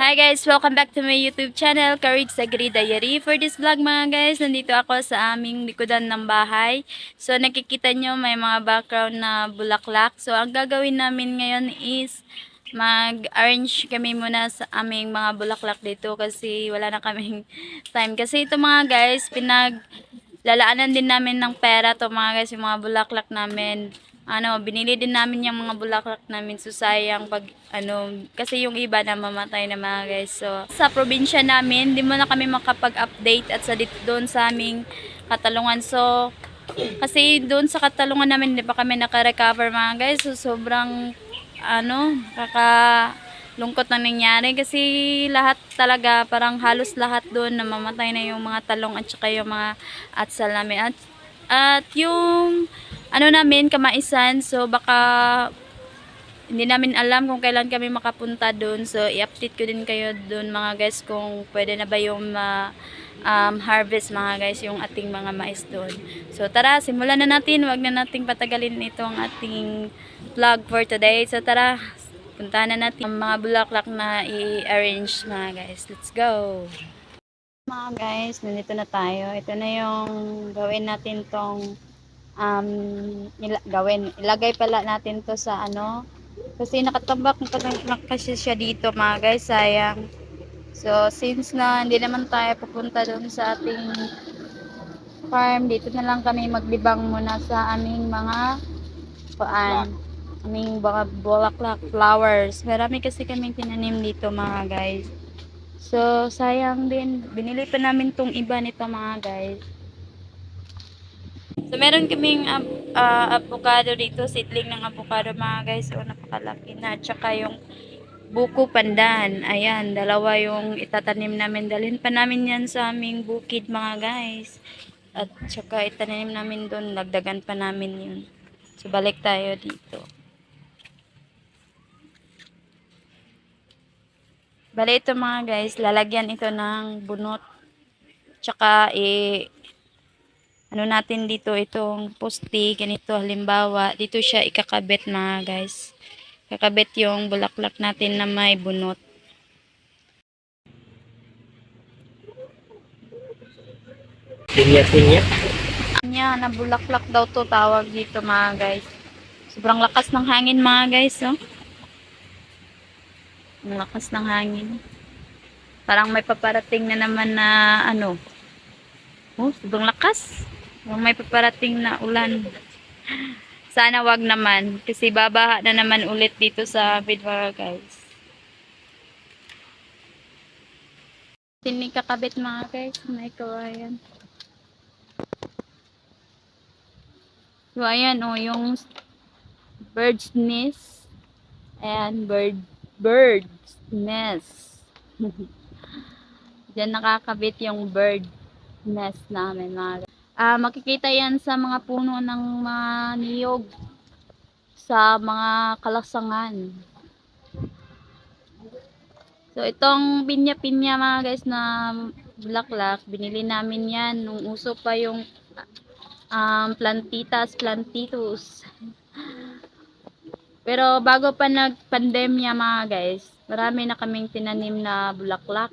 Hi guys! Welcome back to my YouTube channel, Courage Sagri Diary. For this vlog mga guys, nandito ako sa aming likodan ng bahay. So nakikita nyo may mga background na bulaklak. So ang gagawin namin ngayon is mag-arrange kami muna sa aming mga bulaklak dito kasi wala na kaming time. Kasi ito mga guys, pinag lalaanan din namin ng pera to mga guys, yung mga bulaklak namin. Ano, binili din namin yung mga bulaklak namin. So, sayang pag, ano, kasi yung iba na mamatay na mga guys. So, sa probinsya namin, di mo na kami makapag-update at sa dito doon sa aming katalungan. So, kasi doon sa katalungan namin, di pa kami naka-recover mga guys. So, sobrang, ano, kaka lungkot na nangyari kasi lahat talaga parang halos lahat doon namamatay na yung mga talong at saka yung mga atsal namin at at yung ano namin kamaisan so baka hindi namin alam kung kailan kami makapunta doon so i-update ko din kayo doon mga guys kung pwede na ba yung ma um, harvest mga guys yung ating mga mais doon so tara simulan na natin. Wag na nating patagalin itong ating vlog for today. So tara punta na natin ang mga bulaklak na i-arrange mga guys. Let's go mga guys, nandito na tayo. Ito na yung gawin natin tong um, ila- gawin. Ilagay pala natin to sa ano. Kasi nakatambak na kasi siya dito mga guys. Sayang. So, since na hindi naman tayo pupunta doon sa ating farm, dito na lang kami maglibang muna sa aming mga paan. Aming mga bulaklak flowers. Marami kasi kaming tinanim dito mga guys. So, sayang din. Binili pa namin tong iba nito mga guys. So, meron kaming ah, avocado dito. Seedling ng avocado mga guys. So, napakalaki na. Tsaka yung buko pandan. Ayan, dalawa yung itatanim namin. Dalhin pa namin yan sa aming bukid mga guys. At tsaka itanim namin doon. Dagdagan pa namin yun. So, balik tayo dito. Bale ito mga guys, lalagyan ito ng bunot. Tsaka eh ano natin dito itong poste, ganito halimbawa, dito siya ikakabit mga guys. Kakabit yung bulaklak natin na may bunot. Linya-linya. Nya, na bulaklak daw to tawag dito mga guys. Sobrang lakas ng hangin mga guys, oh. Ang lakas ng hangin. Parang may paparating na naman na ano. Oh, sobrang lakas. Parang may paparating na ulan. Sana wag naman kasi babaha na naman ulit dito sa Bidwara guys. Tinig kakabit mga guys, may kawayan. So, ayan, oh, yung bird's nest. Ayan, bird, bird's nest. Diyan nakakabit yung bird nest namin, mga Ah, makikita yan sa mga puno ng mga niyog sa mga kalasangan. So, itong pinya-pinya mga guys na bulaklak, binili namin yan nung uso pa yung um, plantitas plantitus. Pero bago pa nag-pandemya mga guys, marami na kaming tinanim na bulaklak.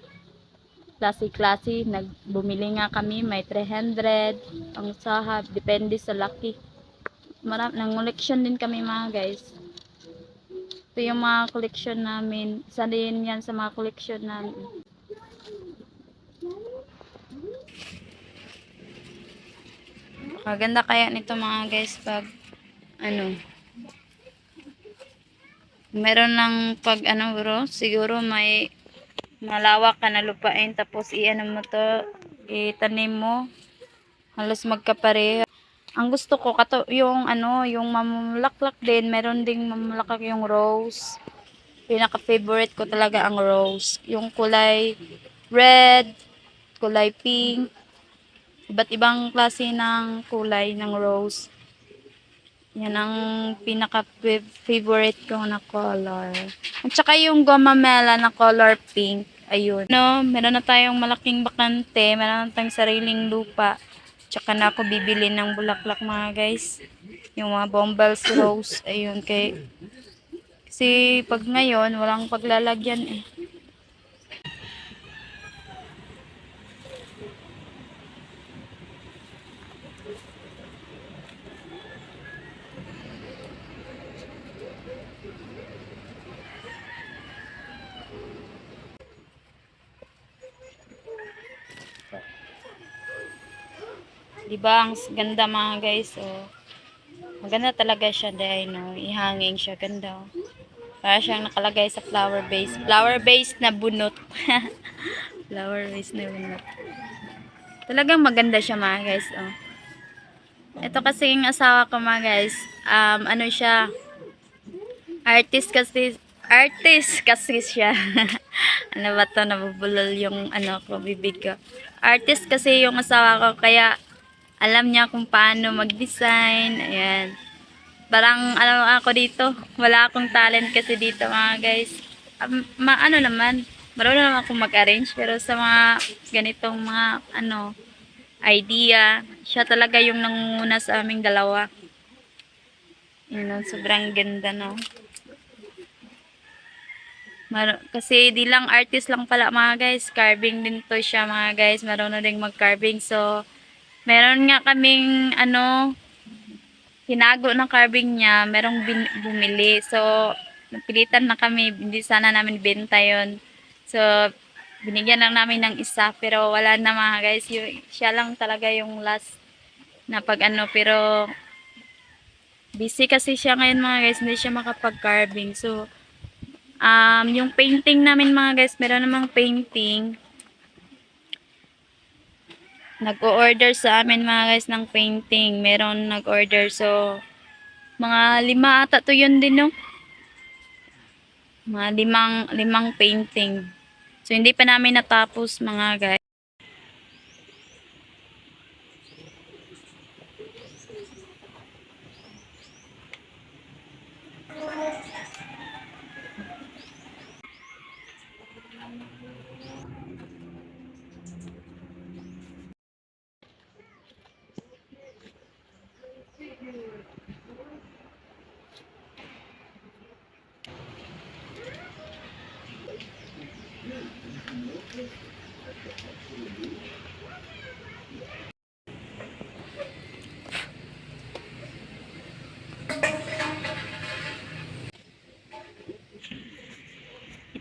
Klase-klase, nagbumili nga kami, may 300, ang sahab, depende sa laki. Marami, nang collection din kami mga guys. Ito yung mga collection namin. Isa din yan sa mga collection namin. Maganda kaya nito mga guys pag ano meron lang pag ano bro siguro may malawak ka na lupain tapos i-ano mo to itanim mo. Halos magkapareha ang gusto ko kato yung ano yung mamulaklak din meron ding mamulaklak yung rose. Pinaka favorite ko talaga ang rose. Yung kulay red kulay pink iba't ibang klase ng kulay ng rose. Yan ang pinaka-favorite ko na color. At saka yung gomamela na color pink. Ayun. No, meron na tayong malaking bakante. Meron na tayong sariling lupa. Tsaka na ako bibili ng bulaklak mga guys. Yung mga bombals rose. Ayun. Kay, kasi pag ngayon, walang paglalagyan eh. Di ba? Ang ganda mga guys. So, maganda talaga siya dahil no, ihanging siya ganda. oh. Para siyang nakalagay sa flower base. Flower base na bunot. flower base na bunot. Talagang maganda siya mga guys. Oh. Ito kasi yung asawa ko mga guys. Um, ano siya? Artist kasi artist kasi siya. ano ba to? Nabubulol yung ano ko, bibig ko. Artist kasi yung asawa ko kaya alam niya kung paano mag-design. Ayan. Parang ano ako dito, wala akong talent kasi dito mga guys. Um, ma ano naman, marunong naman akong mag-arrange pero sa mga ganitong mga ano idea, siya talaga yung nangunguna sa aming dalawa. Yun, sobrang ganda no. Mar kasi di lang artist lang pala mga guys, carving din to siya mga guys, marunong ding mag-carving. So, meron nga kaming ano, hinago ng carving niya, merong bumili. So, napilitan na kami, hindi sana namin benta yon So, binigyan lang namin ng isa, pero wala na mga guys. Yung, siya lang talaga yung last na pag ano, pero busy kasi siya ngayon mga guys, hindi siya makapag-carving. So, um, yung painting namin mga guys, meron namang painting. Nag-o-order sa amin mga guys ng painting. Meron nag-order. So, mga lima ata to yun din, no? Mga limang, limang painting. So, hindi pa namin natapos mga guys.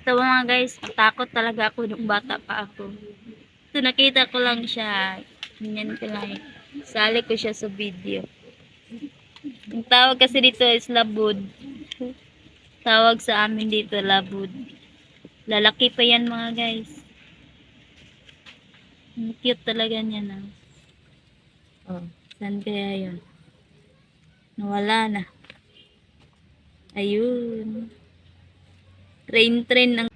Ito mga guys, takot talaga ako nung bata pa ako. So, nakita ko lang siya. Ganyan ko lang. Sali ko siya sa video. Ang tawag kasi dito is labud. Tawag sa amin dito, labud. Lalaki pa yan mga guys. Ang cute talaga niya na. Oh, saan kaya yun? Nawala na. Ayun. Train-train ng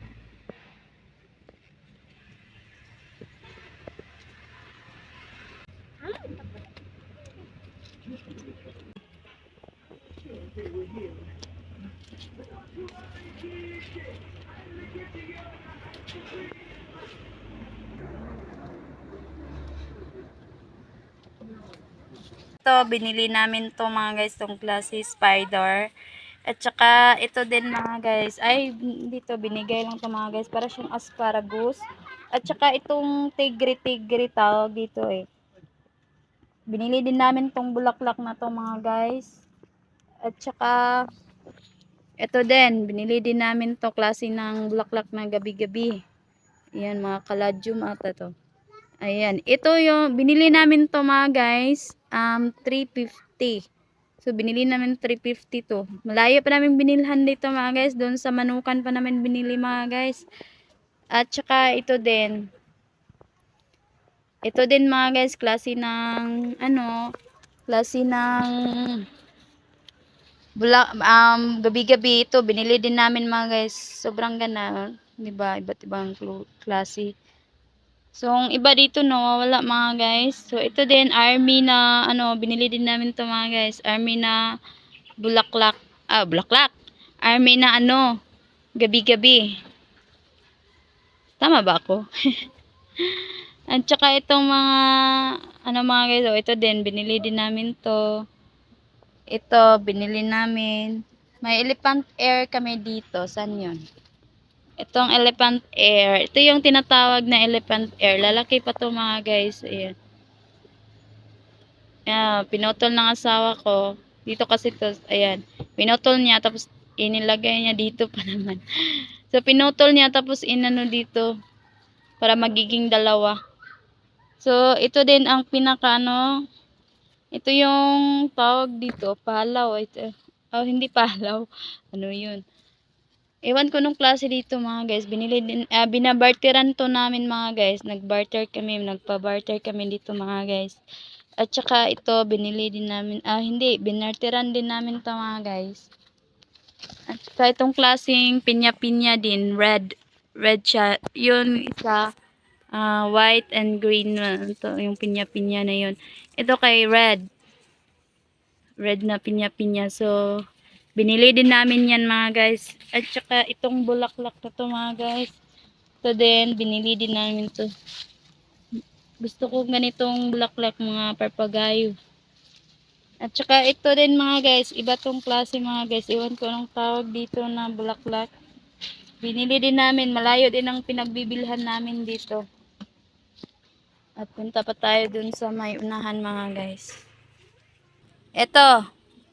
Ito, binili namin to mga guys, tong klase spider. At saka, ito din mga guys. Ay, dito, binigay lang to mga guys. Para siyang asparagus. At saka, itong tigri-tigri tawag dito eh. Binili din namin tong bulaklak na to mga guys. At saka, ito din, binili din namin to klase ng bulaklak na gabi-gabi. Ayan, mga kaladium ata to. Ayan. Ito yung, binili namin to mga guys. Um, 350. So, binili namin 350 to. Malayo pa namin binilhan dito mga guys. Doon sa manukan pa namin binili mga guys. At saka ito din. Ito din mga guys, klase ng, ano, klase ng, bula, um, gabi-gabi ito. Binili din namin mga guys. Sobrang ganda. Diba? Iba't ibang klase. So, ang iba dito, no, wala mga guys. So, ito din, army na, ano, binili din namin to mga guys. Army na bulaklak. Ah, bulaklak. Army na, ano, gabi-gabi. Tama ba ako? At saka itong mga, ano mga guys, oh, ito din, binili din namin to. Ito, binili namin. May elephant air kami dito. Saan yun? Itong elephant air. Ito yung tinatawag na elephant air. Lalaki pa to mga guys. Ayan. Ayan, pinutol ng asawa ko. Dito kasi to, ayan. Pinutol niya, tapos inilagay niya dito pa naman. So, pinutol niya, tapos inano dito. Para magiging dalawa. So, ito din ang pinaka, ano, Ito yung tawag dito, palaw. Ito, oh, hindi palaw. Ano yun? Ewan ko nung klase dito mga guys. Binili din, ah, binabarteran to namin mga guys. Nagbarter kami, nagpa-barter kami dito mga guys. At saka ito, binili din namin, ah hindi, binarteran din namin to mga guys. At saka itong klaseng pinya-pinya din, red, red siya. Yun, isa, ah, white and green ito, yung pinya-pinya na yun. Ito kay red. Red na pinya-pinya. So, binili din namin yan mga guys. At saka itong bulaklak na to mga guys. Ito din, binili din namin to. Gusto ko ganitong bulaklak mga parpagayo. At saka ito din mga guys, iba tong klase mga guys. Iwan ko anong tawag dito na bulaklak. Binili din namin, malayo din ang pinagbibilhan namin dito. At punta pa tayo dun sa may unahan mga guys. Ito,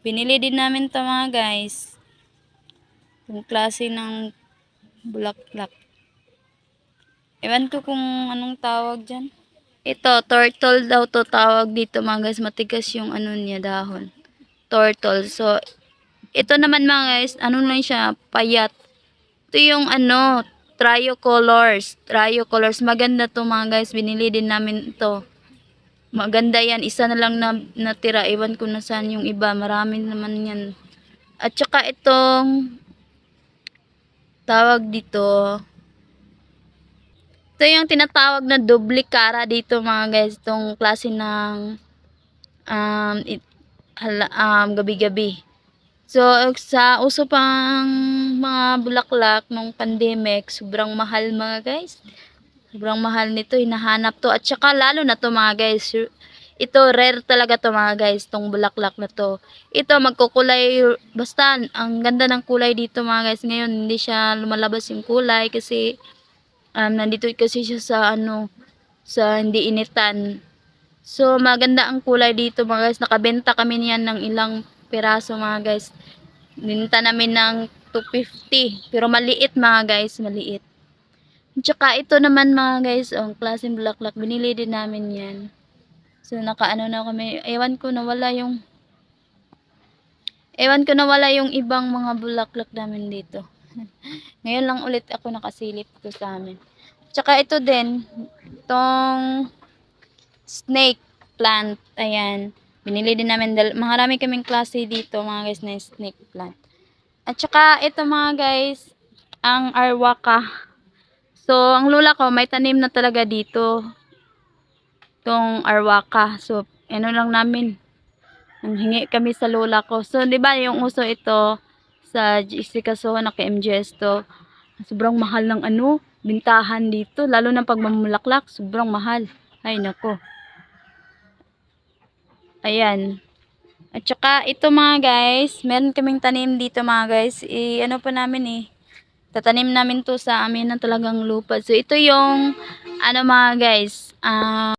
binili din namin to mga guys. Yung klase ng bulaklak. Ewan ko kung anong tawag dyan. Ito, turtle daw to tawag dito mga guys. Matigas yung ano niya dahon. Turtle. So, ito naman mga guys, ano lang siya, payat. Ito yung ano, trio colors. Trio colors. Maganda to mga guys. Binili din namin ito. Maganda yan. Isa na lang na natira. Iwan ko na saan yung iba. Marami naman yan. At saka itong tawag dito. Ito yung tinatawag na doble cara dito mga guys. Itong klase ng um, it, hala, um, gabi-gabi. So, sa uso pang mga bulaklak nung pandemic, sobrang mahal mga guys. Sobrang mahal nito, hinahanap to. At saka lalo na to mga guys. Ito, rare talaga to mga guys, tong bulaklak na to. Ito, magkukulay, basta, ang ganda ng kulay dito mga guys. Ngayon, hindi siya lumalabas yung kulay kasi um, nandito kasi siya sa ano, sa hindi initan. So, maganda ang kulay dito mga guys. Nakabenta kami niyan ng ilang piraso mga guys. Binenta namin ng 250. Pero maliit mga guys, maliit. Tsaka ito naman mga guys, oh, ang klaseng bulaklak. Binili din namin yan. So, nakaano na kami. Ewan ko nawala yung Ewan ko nawala yung ibang mga bulaklak namin dito. Ngayon lang ulit ako nakasilip ko sa amin. Tsaka ito din, itong snake plant. Ayan. Binili din namin. dal- Marami kaming klase dito mga guys na snake plant. At saka ito mga guys, ang arwaka. So, ang lula ko may tanim na talaga dito. Itong arwaka. So, ano lang namin. Ang hingi kami sa lola ko. So, di ba yung uso ito sa Jessica Soho na MGS to. Sobrang mahal ng ano, bintahan dito. Lalo na pag mamulaklak, sobrang mahal. Ay, nako. Ayan. At saka ito mga guys, meron kaming tanim dito mga guys. I, ano pa namin eh. Tatanim namin to sa amin na talagang lupa. So ito yung ano mga guys, ah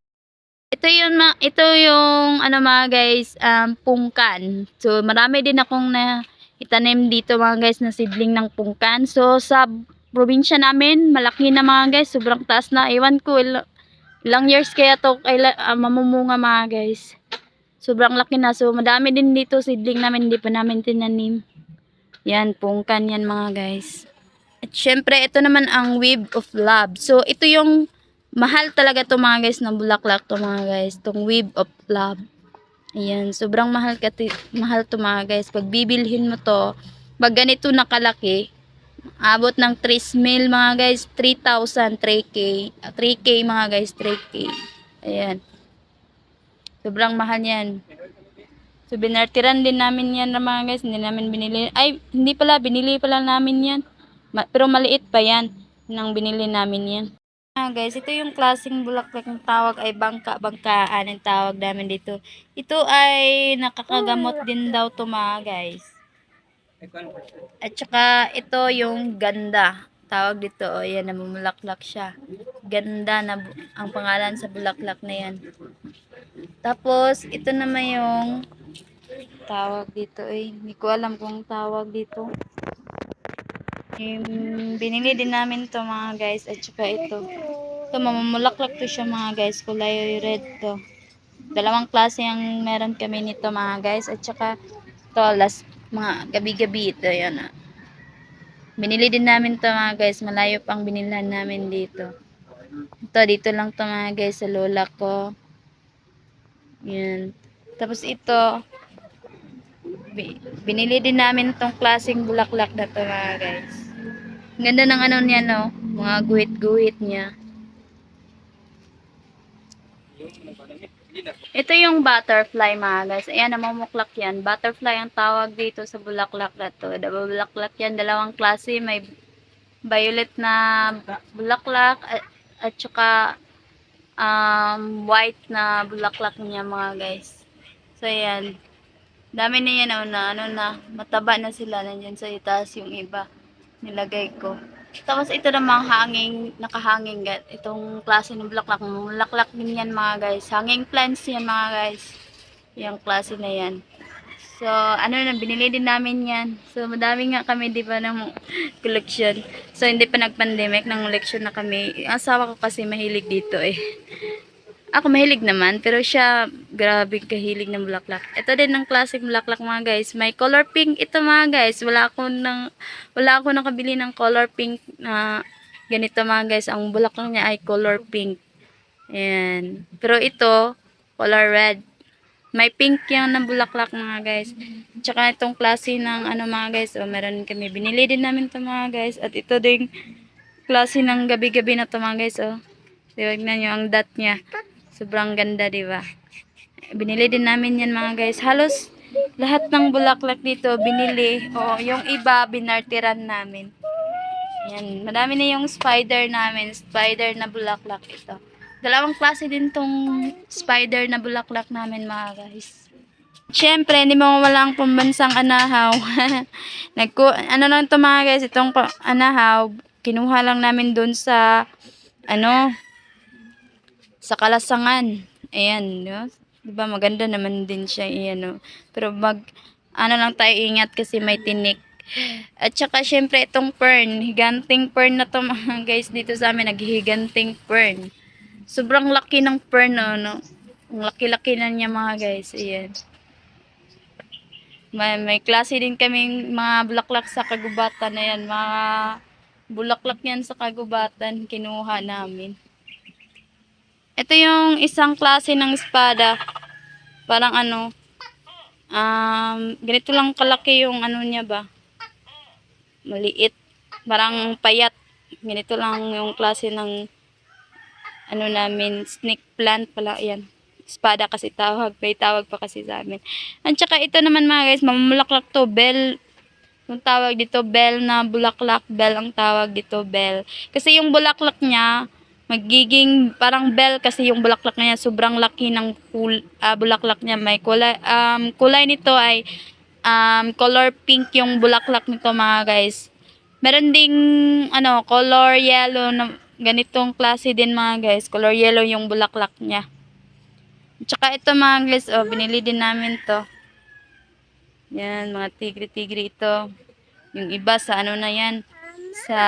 ito yung ito yung ano mga guys, um, pungkan. So marami din akong na itanim dito mga guys na seedling ng pungkan. So sa probinsya namin, malaki na mga guys, sobrang taas na. Ewan ko il- ilang years kaya to kaila, ah, mamumunga mga guys. Sobrang laki na. So, madami din dito seedling namin. Hindi pa namin tinanim. Yan, pungkan yan mga guys. At syempre, ito naman ang Web of Love. So, ito yung mahal talaga to mga guys ng bulaklak to mga guys. Itong Web of Love. Ayan, sobrang mahal, kati, mahal to mga guys. Pag bibilhin mo to, pag ganito nakalaki, abot ng 3 mil mga guys, 3,000, 3K. 3K mga guys, 3K. Ayan. Sobrang mahal yan. So, binartiran din namin yan mga guys. Hindi namin binili. Ay, hindi pala. Binili pala namin yan. Ma- pero maliit pa yan. Nang binili namin yan. Ah, guys, ito yung klaseng bulaklak ng tawag ay bangka-bangkaan ang tawag namin dito. Ito ay nakakagamot din daw to mga guys. At saka ito yung ganda. Tawag dito, o yan, namumulaklak siya. Ganda na ang pangalan sa bulaklak na yan. Tapos, ito naman yung tawag dito eh. Hindi ko alam kung tawag dito. Binili din namin to mga guys. At saka ito. Ito, mamamulaklak to siya mga guys. Kulay red to. Dalawang klase ang meron kami nito mga guys. At saka to last mga gabi-gabi ito. Yan ah. Binili din namin to mga guys. Malayo pang binilhan namin dito. Ito, dito lang to mga guys sa lola ko. Yan. Tapos ito, bi- binili din namin tong klaseng bulaklak na to mga guys. Ganda ng ano niya no, mga guhit-guhit niya. Ito yung butterfly mga guys. Ayan, namumuklak yan. Butterfly ang tawag dito sa bulaklak na to. Dalawa bulaklak yan, dalawang klase. May violet na bulaklak at, at saka um, white na bulaklak niya mga guys. So, ayan. Dami na yan, oh, na, ano na, mataba na sila. Nandyan sa itaas yung iba. Nilagay ko. Tapos ito namang hanging, nakahanging gat. Itong klase ng bulaklak. Bulaklak din yan mga guys. Hanging plants yan mga guys. Yung klase na yan. So, ano na, binili din namin yan. So, madami nga kami, di ba, ng collection. So, hindi pa nag-pandemic, ng collection na kami. Ang asawa ko kasi mahilig dito eh. Ako mahilig naman, pero siya, grabe kahilig ng bulaklak. Ito din ng classic bulaklak mga guys. May color pink ito mga guys. Wala ako nang wala ako nakabili ng color pink na ganito mga guys. Ang bulaklak niya ay color pink. Ayan. Pero ito, color red. May pink yan ng bulaklak mga guys. Tsaka itong klase ng ano mga guys. O, meron kami. Binili din namin ito mga guys. At ito ding klase ng gabi-gabi na ito mga guys. O. Tignan nyo ang dot niya. Sobrang ganda, di ba? Binili din namin yan mga guys. Halos lahat ng bulaklak dito binili. O, yung iba binartiran namin. Yan. Madami na yung spider namin. Spider na bulaklak ito. Dalawang klase din tong spider na bulaklak namin mga guys. Siyempre, hindi mo wala ang pambansang anahaw. Nagku ano lang to mga guys, itong anahaw, kinuha lang namin doon sa, ano, sa kalasangan. Ayan, no? Diba, maganda naman din siya, ayan, no? Pero mag, ano lang tayo ingat kasi may tinik. At saka, syempre, itong fern, higanting fern na to mga guys dito sa amin, naghihiganting fern. Sobrang laki ng fern, no? no? Ang laki-laki na niya mga guys, ayan. May, may klase din kaming mga bulaklak sa kagubatan na yan. Mga bulaklak yan sa kagubatan, kinuha namin. Ito yung isang klase ng espada. Parang ano, um, ganito lang kalaki yung ano niya ba. Maliit. Parang payat. Ganito lang yung klase ng ano namin, snake plant pala. Ayan. Espada kasi tawag. May tawag pa kasi sa amin. At saka ito naman mga guys, mamulaklak to. Bell. Yung tawag dito, bell na bulaklak. Bell ang tawag dito, bell. Kasi yung bulaklak niya, magiging parang bell kasi yung bulaklak niya. Sobrang laki ng kul, ah, bulaklak niya. May kulay um, kulay nito ay um, color pink yung bulaklak nito mga guys. Meron ding ano color yellow na ganitong klase din mga guys. Color yellow yung bulaklak niya. Tsaka ito mga guys oh, binili din namin to. Yan mga tigre-tigre ito. Yung iba sa ano na yan? Sa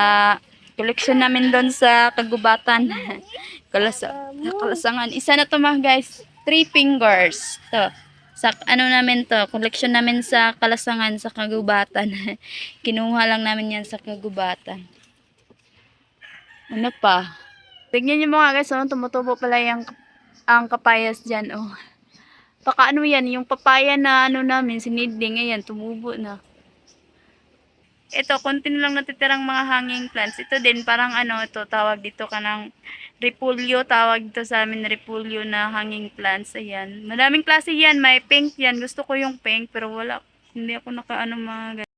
collection namin doon sa kagubatan. Kalasa, kalasangan. Isa na to mga guys. Three fingers. To. Sa ano namin to. Collection namin sa kalasangan sa kagubatan. Kinuha lang namin yan sa kagubatan. Ano pa? Tignan niyo mga guys. Oh, tumutubo pala yung ang kapayas dyan. Oh. Baka ano yan. Yung papaya na ano namin. Sinidling. Ayan. Tumubo na ito, konti na lang natitirang mga hanging plants. Ito din, parang ano, ito, tawag dito ka ng. Tawag dito sa amin repulyo na hanging plants. Ayan. Madaming klase yan. May pink yan. Gusto ko yung pink, pero wala. Hindi ako naka ano mga